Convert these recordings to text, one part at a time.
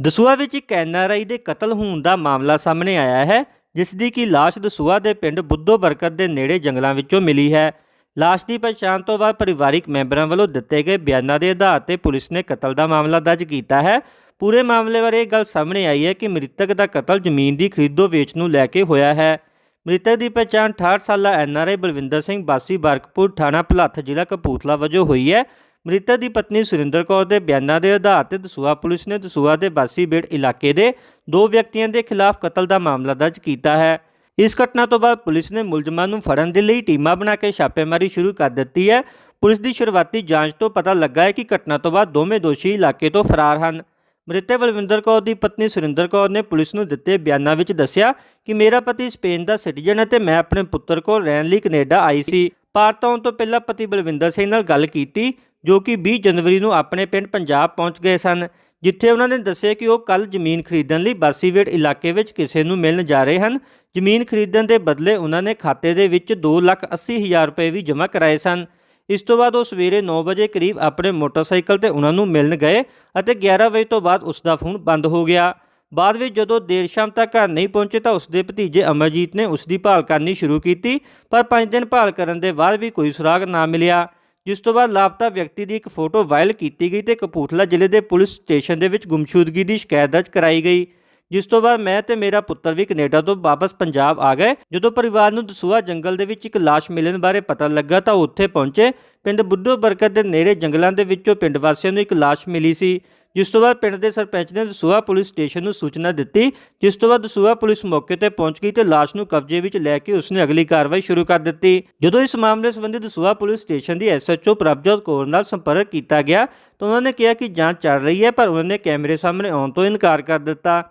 ਦਸੂਆ ਵਿੱਚ ਇੱਕ ਐਨਆਰਆਈ ਦੇ ਕਤਲ ਹੋਣ ਦਾ ਮਾਮਲਾ ਸਾਹਮਣੇ ਆਇਆ ਹੈ, ਜਿਸ ਦੀ ਕਿ ਲਾਸ਼ ਦਸੂਆ ਦੇ ਪਿੰਡ ਬੁੱਧੋ ਬਰਕਤ ਦੇ ਨੇੜੇ ਜੰਗਲਾਂ ਵਿੱਚੋਂ ਮਿਲੀ ਹੈ। ਲਾਸ਼ ਦੀ ਪਛਾਣ ਤੋਂ ਬਾਅਦ ਪਰਿਵਾਰਿਕ ਮੈਂਬਰਾਂ ਵੱਲੋਂ ਦਿੱਤੇ ਗਏ ਬਿਆਨਾਂ ਦੇ ਆਧਾਰ ਤੇ ਪੁਲਿਸ ਨੇ ਕਤਲ ਦਾ ਮਾਮਲਾ ਦਰਜ ਕੀਤਾ ਹੈ। ਪੂਰੇ ਮਾਮਲੇ ਬਾਰੇ ਇਹ ਗੱਲ ਸਾਹਮਣੇ ਆਈ ਹੈ ਕਿ ਮ੍ਰਿਤਕ ਦਾ ਕਤਲ ਜ਼ਮੀਨ ਦੀ ਖਰੀਦੋ ਵੇਚ ਨੂੰ ਲੈ ਕੇ ਹੋਇਆ ਹੈ। ਮ੍ਰਿਤਕ ਦੀ ਪਛਾਣ 68 ਸਾਲਾ ਐਨਆਰਆਈ ਬਲਵਿੰਦਰ ਸਿੰਘ ਬਾਸੀ ਬਰਕਪੁਰ ਥਾਣਾ ਭਲੱਥ ਜ਼ਿਲ੍ਹਾ ਕਪੂਰਥਲਾ ਵਜੋਂ ਹੋਈ ਹੈ। ਮ੍ਰਿਤਕ ਦੀ ਪਤਨੀ ਸੁਰਿੰਦਰ ਕੌਰ ਦੇ ਬਿਆਨਾਂ ਦੇ ਆਧਾਰ ਤੇ ਦਸੂਆ ਪੁਲਿਸ ਨੇ ਦਸੂਆ ਦੇ ਬਾਸੀ ਬੇੜ ਇਲਾਕੇ ਦੇ ਦੋ ਵਿਅਕਤੀਆਂ ਦੇ ਖਿਲਾਫ ਕਤਲ ਦਾ ਮਾਮਲਾ ਦਰਜ ਕੀਤਾ ਹੈ। ਇਸ ਘਟਨਾ ਤੋਂ ਬਾਅਦ ਪੁਲਿਸ ਨੇ ਮੁਲਜ਼ਮਾਂ ਨੂੰ ਫੜਨ ਦੇ ਲਈ ਟੀਮਾਂ ਬਣਾ ਕੇ ਛਾਪੇਮਾਰੀ ਸ਼ੁਰੂ ਕਰ ਦਿੱਤੀ ਹੈ। ਪੁਲਿਸ ਦੀ ਸ਼ੁਰੂਆਤੀ ਜਾਂਚ ਤੋਂ ਪਤਾ ਲੱਗਾ ਹੈ ਕਿ ਘਟਨਾ ਤੋਂ ਬਾਅਦ ਦੋਵੇਂ ਦੋਸ਼ੀ ਇਲਾਕੇ ਤੋਂ ਫਰਾਰ ਹਨ। ਮ੍ਰਿਤਕ ਬਲਵਿੰਦਰ ਕੌਰ ਦੀ ਪਤਨੀ ਸੁਰਿੰਦਰ ਕੌਰ ਨੇ ਪੁਲਿਸ ਨੂੰ ਦਿੱਤੇ ਬਿਆਨਾਂ ਵਿੱਚ ਦੱਸਿਆ ਕਿ ਮੇਰਾ ਪਤੀ ਸਪੇਨ ਦਾ ਸਿਟੀਜ਼ਨ ਹੈ ਤੇ ਮੈਂ ਆਪਣੇ ਪੁੱਤਰ ਕੋਲ ਰਹਿਣ ਲਈ ਕੈਨੇਡਾ ਆਈ ਸੀ। ਭਾਰਤ ਆਉਣ ਤੋਂ ਪਹਿਲਾਂ ਪਤੀ ਬਲਵਿੰਦਰ ਸਿੰਘ ਨਾਲ ਗੱਲ ਕੀਤੀ, ਜੋ ਕਿ 20 ਜਨਵਰੀ ਨੂੰ ਆਪਣੇ ਪਿੰਡ ਪੰਜਾਬ ਪਹੁੰਚ ਗਏ ਸਨ, ਜਿੱਥੇ ਉਹਨਾਂ ਨੇ ਦੱਸਿਆ ਕਿ ਉਹ ਕੱਲ ਜ਼ਮੀਨ ਖਰੀਦਣ ਲਈ ਬਾਸੀਵੇਟ ਇਲਾਕੇ ਵਿੱਚ ਕਿਸੇ ਨੂੰ ਮਿਲਣ ਜਾ ਰਹੇ ਹਨ। ਜ਼ਮੀਨ ਖਰੀਦਣ ਦੇ ਬਦਲੇ ਉਹਨਾਂ ਨੇ ਖਾਤੇ ਦੇ ਵਿੱਚ 280000 ਰੁਪਏ ਵੀ ਜਮ੍ਹਾਂ ਕਰਾਏ ਸਨ। ਇਸ ਤੋਂ ਬਾਅਦ ਉਹ ਸਵੇਰੇ 9 ਵਜੇ ਕਰੀਬ ਆਪਣੇ ਮੋਟਰਸਾਈਕਲ ਤੇ ਉਹਨਾਂ ਨੂੰ ਮਿਲਣ ਗਏ ਅਤੇ 11 ਵਜੇ ਤੋਂ ਬਾਅਦ ਉਸ ਦਾ ਫੋਨ ਬੰਦ ਹੋ ਗਿਆ। ਬਾਅਦ ਵਿੱਚ ਜਦੋਂ ਦੇਰ ਸ਼ਾਮ ਤੱਕ ਘਰ ਨਹੀਂ ਪਹੁੰਚੇ ਤਾਂ ਉਸ ਦੇ ਭਤੀਜੇ ਅਮਰਜੀਤ ਨੇ ਉਸ ਦੀ ਭਾਲ ਕਰਨੀ ਸ਼ੁਰੂ ਕੀਤੀ, ਪਰ 5 ਦਿਨ ਭਾਲ ਕਰਨ ਦੇ ਬਾਅਦ ਵੀ ਕੋਈ ਸੁਰਾਗ ਨਾ ਮਿਲਿਆ। ਜਿਸ ਤੋਂ ਬਾਅਦ ਲਾਪਤਾ ਵਿਅਕਤੀ ਦੀ ਇੱਕ ਫੋਟੋ ਵਾਇਰਲ ਕੀਤੀ ਗਈ ਤੇ ਕਪੂਰਥਲਾ ਜ਼ਿਲ੍ਹੇ ਦੇ ਪੁਲਿਸ ਸਟੇਸ਼ਨ ਦੇ ਵਿੱਚ ਗੁੰਮਸ਼ੁਦਗੀ ਦੀ ਸ਼ਿਕਾਇਤ ਦਰਜ ਕਰਾਈ ਗਈ। ਜਿਸ ਤੋਂ ਬਾਅਦ ਮੈਂ ਤੇ ਮੇਰਾ ਪੁੱਤਰ ਵੀ ਕੈਨੇਡਾ ਤੋਂ ਵਾਪਸ ਪੰਜਾਬ ਆ ਗਏ। ਜਦੋਂ ਪਰਿਵਾਰ ਨੂੰ ਦਸੂਹਾ ਜੰਗਲ ਦੇ ਵਿੱਚ ਇੱਕ ਲਾਸ਼ ਮਿਲਣ ਬਾਰੇ ਪਤਾ ਲੱਗਾ ਤਾਂ ਉਹ ਉੱਥੇ ਪਹੁੰਚੇ। ਪਿੰਡ ਬੁੱਢੋ ਬਰਕਤ ਦੇ ਨੇੜੇ ਜੰਗਲਾਂ ਦੇ ਵਿੱਚੋਂ ਪਿੰਡ ਵਾਸੀਆਂ ਨੂੰ ਇੱਕ ਲਾਸ਼ ਮਿਲੀ ਸੀ। ਜਿਸ ਤੋਂ ਬਾਅਦ ਪਿੰਡ ਦੇ ਸਰਪੰਚ ਨੇ ਦਸੂਹਾ ਪੁਲਿਸ ਸਟੇਸ਼ਨ ਨੂੰ ਸੂਚਨਾ ਦਿੱਤੀ। ਜਿਸ ਤੋਂ ਬਾਅਦ ਦਸੂਹਾ ਪੁਲਿਸ ਮੌਕੇ ਤੇ ਪਹੁੰਚ ਗਈ ਤੇ ਲਾਸ਼ ਨੂੰ ਕਬਜ਼ੇ ਵਿੱਚ ਲੈ ਕੇ ਉਸਨੇ ਅਗਲੀ ਕਾਰਵਾਈ ਸ਼ੁਰੂ ਕਰ ਦਿੱਤੀ। ਜਦੋਂ ਇਸ ਮਾਮਲੇ ਸੰਬੰਧੀ ਦਸੂਹਾ ਪੁਲਿਸ ਸਟੇਸ਼ਨ ਦੀ ਐਸਐਚਓ ਪ੍ਰਭਜੋਤ ਕੌਰ ਨਾਲ ਸੰਪਰਕ ਕੀਤਾ ਗਿਆ ਤਾਂ ਉਹਨਾਂ ਨੇ ਕਿਹਾ ਕਿ ਜਾਂਚ ਚੱਲ ਰਹੀ ਹੈ, ਪਰ ਉਹਨਾਂ ਨੇ ਕੈਮਰੇ ਸਾਹਮਣੇ ਆਉਣ ਤੋਂ ਇਨਕਾਰ ਕਰ ਦਿੱਤਾ।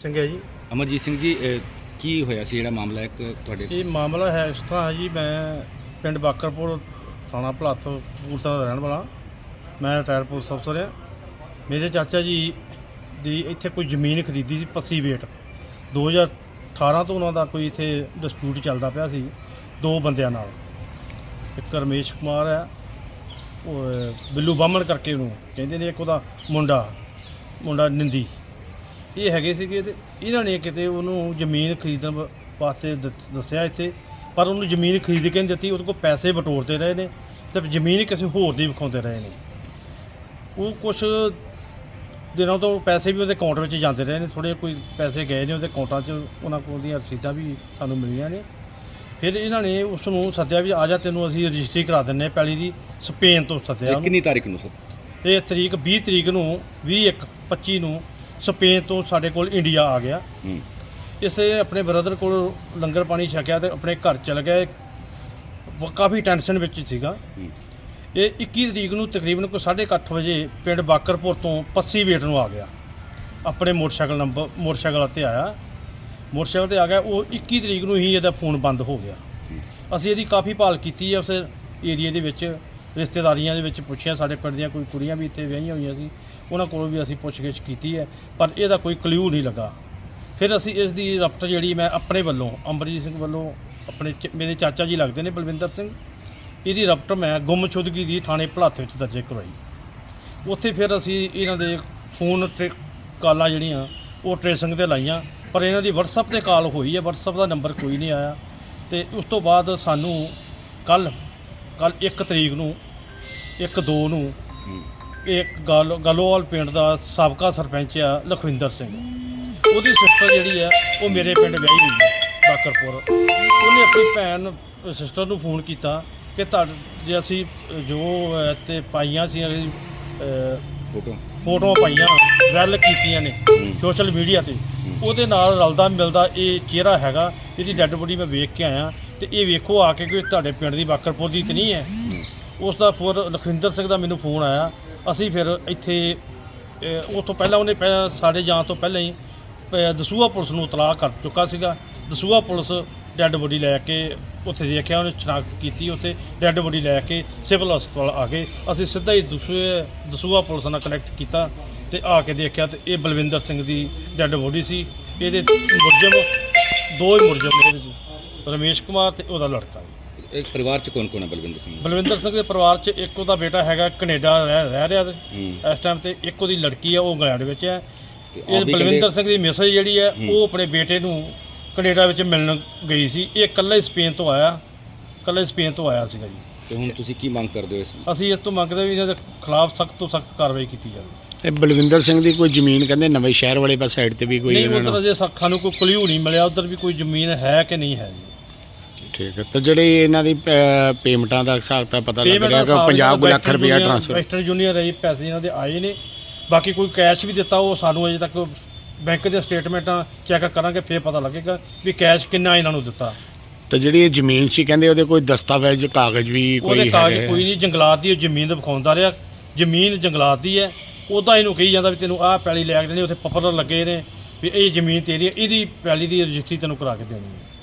ਸਿੰਘ ਹੈ ਜੀ। ਅਮਰਜੀਤ ਸਿੰਘ ਜੀ ਅਹ, ਕੀ ਹੋਇਆ ਸੀ ਜਿਹੜਾ ਮਾਮਲਾ ਇੱਕ ਤੁਹਾਡੇ ਇਹ ਮਾਮਲਾ ਹੈ ਇਸ ਤਰ੍ਹਾਂ ਹੈ ਜੀ ਮੈਂ ਪਿੰਡ ਬਾਕਰਪੁਰ ਥਾਣਾ ਭਲੱਥ ਕਪੂਰਥਲਾ ਦਾ ਰਹਿਣ ਵਾਲਾ। ਮੈਂ ਰਿਟਾਇਰ ਪੁਲਿਸ ਅਫਸਰ ਆ ਮੇਰੇ ਚਾਚਾ ਜੀ ਦੀ ਇੱਥੇ ਕੋਈ ਜ਼ਮੀਨ ਖਰੀਦੀ ਸੀ ਪੱਸੀ ਵੇਟ। 2018 ਤੋਂ ਉਹਨਾਂ ਦਾ ਕੋਈ ਇੱਥੇ ਡਿਸਪਿਊਟ ਚੱਲਦਾ ਪਿਆ ਸੀ ਦੋ ਬੰਦਿਆਂ ਨਾਲ। ਇੱਕ ਰਮੇਸ਼ ਕੁਮਾਰ ਹੈ ਉਹ ਬਿੱਲੂ ਬਾਹਮਣ ਕਰਕੇ ਉਹਨੂੰ ਕਹਿੰਦੇ ਨੇ ਇੱਕ ਉਹਦਾ ਮੁੰਡਾ ਮੁੰਡਾ ਨਿੰਦੀ। ਇਹ ਹੈਗੇ ਸੀਗੇ ਤੇ ਇਹਨਾਂ ਨੇ ਕਿਤੇ ਉਹਨੂੰ ਜ਼ਮੀਨ ਖਰੀਦਣ ਵਾਸਤੇ ਦੱਸ- ਦੱਸਿਆ ਇੱਥੇ ਪਰ ਉਹਨੂੰ ਜ਼ਮੀਨ ਖਰੀਦ ਕੇ ਨਹੀਂ ਦਿੱਤੀ ਉਹਦੇ ਕੋਲ ਪੈਸੇ ਬਟੋਰਦੇ ਰਹੇ ਨੇ ਤੇ ਜ਼ਮੀਨ ਕਿਸੇ ਹੋਰ ਦੀ ਵਿਖਾਉਂਦੇ ਰਹੇ ਨੇ। ਉਹ ਕੁਝ ਦਿਨਾਂ ਤੋਂ ਪੈਸੇ ਵੀ ਉਹਦੇ ਅਕਾਊਂਟ ਵਿੱਚ ਜਾਂਦੇ ਰਹੇ ਨੇ ਥੋੜੇ ਕੋਈ ਪੈਸੇ ਗਏ ਨੇ ਉਹਦੇ ਅਕਾਊਂਟਾਂ 'ਚ ਉਹਨਾਂ ਕੋਲ ਦੀਆਂ ਰਸੀਦਾਂ ਵੀ ਸਾਨੂੰ ਮਿਲੀਆਂ ਨੇ। ਫਿਰ ਇਹਨਾਂ ਨੇ ਉਸ ਨੂੰ ਸੱਦਿਆ ਵੀ ਆ ਜਾ ਤੈਨੂੰ ਅਸੀਂ ਰਜਿਸਟਰੀ ਕਰਾ ਦਿੰਨੇ ਪੈਲੀ ਦੀ ਸਪੇਨ ਤੋਂ ਸੱਦਿਆ ਇਹ ਉਹਨੂੰ। ਕਿੰਨੀ ਤਾਰੀਖ ਨੂੰ ਸਰ? ਤੇ ਤਰੀਕ 20 ਤਰੀਕ ਨੂੰ 21 25 ਨੂੰ ਸਪੇਨ ਤੋਂ ਸਾਡੇ ਕੋਲ ਇੰਡੀਆ ਆ ਗਿਆ। ਹੂੰ। ਇਸੇ ਆਪਣੇ ਬ੍ਰਦਰ ਕੋਲ ਲੰਗਰ ਪਾਣੀ ਛਕਿਆ ਤੇ ਆਪਣੇ ਘਰ ਚਲ ਉਹ ਕਾਫੀ ਟੈਨਸ਼ਨ ਵਿੱਚ ਸੀਗਾ। ਹੂੰ। ਇਹ 21 ਤਰੀਕ ਨੂੰ ਤਕਰੀਬਨ ਕੋਈ 8:30 ਵਜੇ ਪਿੰਡ ਬਾਕਰਪੁਰ ਤੋਂ ਪੱਸੀ ਵੇਟ ਨੂੰ ਆ ਗਿਆ। ਆਪਣੇ ਮੋਟਰਸਾਈਕਲ ਨੰਬਰ ਮੋਟਰਸਾਈਕਲ ਤੇ ਆਇਆ। ਮੋਟਰਸਾਈਕਲ ਤੇ ਆ ਗਿਆ ਉਹ 21 ਤਰੀਕ ਨੂੰ ਹੀ ਇਹਦਾ ਫੋਨ ਬੰਦ ਹੋ ਗਿਆ। ਅਸੀਂ ਇਹਦੀ ਕਾਫੀ ਭਾਲ ਕੀਤੀ ਹੈ ਉਸ ਏਰੀਏ ਦੇ ਵਿੱਚ। ਰਿਸ਼ਤੇਦਾਰੀਆਂ ਦੇ ਵਿੱਚ ਪੁੱਛਿਆ, ਸਾਡੇ ਪਿੰਡ ਦੀਆਂ ਕੋਈ ਕੁੜੀਆਂ ਵੀ ਇੱਥੇ ਵਿਆਹੀਆਂ ਹੋਈਆਂ ਸੀ, ਉਹਨਾਂ ਕੋਲੋਂ ਵੀ ਅਸੀਂ ਪੁੱਛਗਿੱਛ ਕੀਤੀ ਹੈ, ਪਰ ਇਹਦਾ ਕੋਈ ਕਲਿਊ ਨਹੀਂ ਲੱਗਾ। ਫਿਰ ਅਸੀਂ ਇਸ ਦੀ ਰਪਟ ਜਿਹੜੀ ਮੈਂ ਆਪਣੇ ਵੱਲੋਂ ਅੰਬਰਜੀਤ ਸਿੰਘ ਵੱਲੋਂ, ਆਪਣੇ ਚ- ਮੇਰੇ ਚਾਚਾ ਜੀ ਲੱਗਦੇ ਨੇ, ਬਲਵਿੰਦਰ ਸਿੰਘ, ਇਹਦੀ ਰਪਟ ਮੈਂ ਗੁੰਮਸ਼ੁਦਗੀ ਦੀ ਥਾਣੇ ਭਲਾਥ ਵਿੱਚ ਦਰਜ ਕਰਵਾਈ। ਉੱਥੇ ਫਿਰ ਅਸੀਂ ਇਹਨਾਂ ਦੇ ਫੋਨ ਤੇ ਕਾਲਾਂ ਜਿਹੜੀਆਂ, ਉਹ ਟ੍ਰੇਸਿੰਗ ਤੇ ਲਾਈਆਂ, ਪਰ ਇਹਨਾਂ ਦੀ WhatsApp ਤੇ ਕਾਲ ਹੋਈ ਹੈ, WhatsApp ਦਾ ਨੰਬਰ ਕੋਈ ਨਹੀਂ ਆਇਆ, ਤੇ ਉਸ ਤੋਂ ਬਾਅਦ ਸਾਨੂੰ ਕੱਲ ਕੱਲ 1 ਤਰੀਕ ਨੂੰ 1 2 ਨੂੰ। ਇੱਕ ਗਾਲੋ ਗਾਲੋਵਾਲ ਪਿੰਡ ਦਾ ਸਾਬਕਾ ਸਰਪੰਚ ਆ ਲਖਵਿੰਦਰ ਸਿੰਘ। ਉਹਦੀ ਸਿਸਟਰ ਜਿਹੜੀ ਆ ਉਹ ਮੇਰੇ ਪਿੰਡ ਵਿਆਹੀ ਹੋਈ ਹੈ ਬਾਕਰਪੁਰ। ਉਹਨੇ ਆਪਣੀ ਭੈਣ ਸਿਸਟਰ ਨੂੰ ਫੋਨ ਕੀਤਾ ਕਿ ਤੁਹਾਡੇ ਜੇ ਅਸੀਂ ਜੋ ਤੇ ਪਾਈਆਂ ਸੀ ਫੋਟੋ ਫੋਟੋਆਂ ਪਾਈਆਂ ਵਾਇਰਲ ਕੀਤੀਆਂ ਨੇ ਸੋਸ਼ਲ ਮੀਡੀਆ ਤੇ। ਉਹਦੇ ਨਾਲ ਰਲਦਾ ਮਿਲਦਾ ਇਹ ਚਿਹਰਾ ਹੈਗਾ ਇਹਦੀ ਡੈੱਡ ਬੋਡੀ ਮੈਂ ਵੇਖ ਕੇ ਆਇਆ। ਤੇ ਇਹ ਵੇਖੋ ਆ ਕੇ ਕਿ ਤੁਹਾਡੇ ਪਿੰਡ ਦੀ ਬਾਕਰਪੁਰ ਦੀ ਤੇ ਨਹੀਂ ਹੈ। ਉਸ ਦਾ ਫਿਰ ਲਖਵਿੰਦਰ ਸਿੰਘ ਦਾ ਮੈਨੂੰ ਫੋਨ ਆਇਆ। ਅਸੀਂ ਫਿਰ ਇੱਥੇ ਅਹ, ਉਸ ਤੋਂ ਪਹਿਲਾਂ ਉਹਨੇ ਪਹਿ ਸਾਡੇ ਜਾਣ ਤੋਂ ਪਹਿਲਾਂ ਹੀ ਅਹ, ਦਸੂਹਾ ਪੁਲਿਸ ਨੂੰ ਇਤਲਾਹ ਕਰ ਚੁੱਕਾ ਸੀਗਾ। ਦਸੂਹਾ ਪੁਲਿਸ ਡੈੱਡ ਬੋਡੀ ਲੈ ਕੇ ਉੱਥੇ ਦੇਖਿਆ ਉਹਨੇ ਸ਼ਨਾਖਤ ਕੀਤੀ ਉੱਥੇ। ਡੈੱਡ ਬੋਡੀ ਲੈ ਕੇ ਸਿਵਲ ਹਸਪਤਾਲ ਆ ਗਏ। ਅਸੀਂ ਸਿੱਧਾ ਹੀ ਦਸੂਹੇ ਦਸੂਹਾ ਪੁਲਿਸ ਨਾਲ ਕਨੈਕਟ ਕੀਤਾ ਤੇ ਆ ਕੇ ਦੇਖਿਆ ਤੇ ਇਹ ਬਲਵਿੰਦਰ ਸਿੰਘ ਦੀ ਡੈੱਡ ਬੋਡੀ ਸੀ। ਇਹਦੇ ਮੁਰਜਮ ਦੋ ਹੀ ਮੁਰਜਮ ਨੇ ਇਹਦੇ 'ਚ। ਰਮੇਸ਼ ਕੁਮਾਰ ਤੇ ਉਹਦਾ ਲੜਕਾ ਇੱਕ ਪਰਿਵਾਰ ਚ ਕੌਣ ਕੌਣ ਹੈ ਬਲਵਿੰਦਰ ਸਿੰਘ ਬਲਵਿੰਦਰ ਸਿੰਘ ਦੇ ਪਰਿਵਾਰ 'ਚ ਇੱਕ ਉਹਦਾ ਬੇਟਾ ਹੈਗਾ ਕੈਨੇਡਾ ਰਹਿ ਰਹਿ ਰਿਹਾ ਹੂੰ। ਇਸ ਟਾਈਮ ਤੇ ਇੱਕ ਉਹਦੀ ਲੜਕੀ ਆ ਉਹ ਇੰਗਲੈਂਡ ਵਿੱਚ ਹੈ। ਤੇ ਇਹ ਆਪ ਵੀ ਬਲਵਿੰਦਰ ਕਹਿੰਦੇ ਸਿੰਘ ਦੀ ਮੈਸੇਜ ਜਿਹੜੀ ਹੈ ਹੂੰ। ਉਹ ਆਪਣੇ ਬੇਟੇ ਨੂੰ ਕੈਨੇਡਾ ਵਿੱਚ ਮਿਲਣ ਗਈ ਸੀ। ਇਹ ਇਕੱਲਾ ਹੀ ਸਪੇਨ ਤੋਂ ਆਇਆ ਇਕੱਲਾ ਹੀ ਸਪੇਨ ਤੋਂ ਆਇਆ ਸੀਗਾ ਜੀ। ਤੇ ਹੁਣ ਤੁਸੀਂ ਕੀ ਮੰਗ ਕਰਦੇ ਹੋ ਇਸ ਅਸੀਂ ਇਸ ਤੋਂ ਮੰਗਦੇ ਵੀ ਇਹਨਾਂ ਦੇ ਖਿਲਾਫ ਸਖਤ ਤੋਂ ਸਖਤ ਕਾਰਵਾਈ ਕੀਤੀ ਜਾਵੇ। ਇਹ ਬਲਵਿੰਦਰ ਸਿੰਘ ਦੀ ਕੋਈ ਜ਼ਮੀਨ ਕਹਿੰਦੇ ਨਵੇਂ ਸ਼ਹਿਰ ਵਾਲੇ ਪਾਸ ਸਾਈਡ ਤੇ ਵੀ ਕੋਈ ਨਹੀਂ ਇਹਨਾਂ ਉਧਰ ਨੂੰ ਅਜੇ ਸੱਖਾਂ ਨੂੰ ਕੋਈ ਕਲਿਊ ਨਹੀਂ ਮਿਲਿਆ ਉਧਰ ਵੀ ਕੋਈ ਜ਼ਮੀਨ ਹੈ ਕਿ ਨਹੀਂ ਹੈ ਜੀ। ਠੀਕ ਹੈ। ਤੇ ਜਿਹੜੇ ਇਹਨਾਂ ਦੀ ਪੇਮੈਂਟਾਂ ਦਾ ਹਿਸਾਬ ਤਾਂ ਪਤਾ ਲੱਗ ਰਿਹਾ ਕਿ ਹਿਸਾਬ 50 ਇਹਨਾਂ ਲੱਖ ਰੁਪਇਆ ਟ੍ਰਾਂਸਫਰ ਵੈਸਟਰਨ ਯੂਨੀਅਨ ਰਾਹੀਂ ਪੈਸੇ ਇਹਨਾਂ ਦੇ ਆਏ ਨੇ। ਬਾਕੀ ਕੋਈ ਕੈਸ਼ ਵੀ ਦਿੱਤਾ ਉਹ ਸਾਨੂੰ ਅਜੇ ਤੱਕ ਬੈਂਕ ਦੇ ਸਟੇਟਮੈਂਟਾਂ ਚੈੱਕ ਕਰਾਂਗੇ ਫੇਰ ਪਤਾ ਲੱਗੇਗਾ ਵੀ ਕੈਸ਼ ਕਿੰਨਾ ਇਹਨਾਂ ਨੂੰ ਦਿੱਤਾ। ਤੇ ਜਿਹੜੀ ਇਹ ਜ਼ਮੀਨ ਸੀ ਕਹਿੰਦੇ ਉਹਦੇ ਕੋਈ ਦਸਤਾਵੇਜ਼ ਕਾਗਜ਼ ਵੀ ਉਹਦੇ ਕੋਈ ਕਾਗਜ਼? ਕੋਈ ਨਹੀਂ ਜੰਗਲਾਤ ਦੀ ਉਹ ਜ਼ਮੀਨ ਦਾ ਵਿਖਾਉਂਦਾ ਰਿਹਾ। ਜ਼ਮੀਨ ਜੰਗਲਾਤ ਦੀ ਹੈ। ਉਹਦਾ ਇਹਨੂੰ ਕਹੀ ਜਾਂਦਾ ਵੀ ਤੈਨੂੰ ਆਹ ਪੈਲੀ ਲੈ ਕੇ ਦੇਣੀ ਉੱਥੇ ਪੱਪਰ ਲੱਗੇ ਨੇ ਵੀ ਇਹ ਜ਼ਮੀਨ ਤੇਰੀ ਹੈ ਇਹਦੀ ਪੈਲੀ ਦੀ ਰਜਿਸਟਰੀ ਤੈਨੂੰ ਕਰਾ ਕੇ ਦੇਣੀ ਹੈ।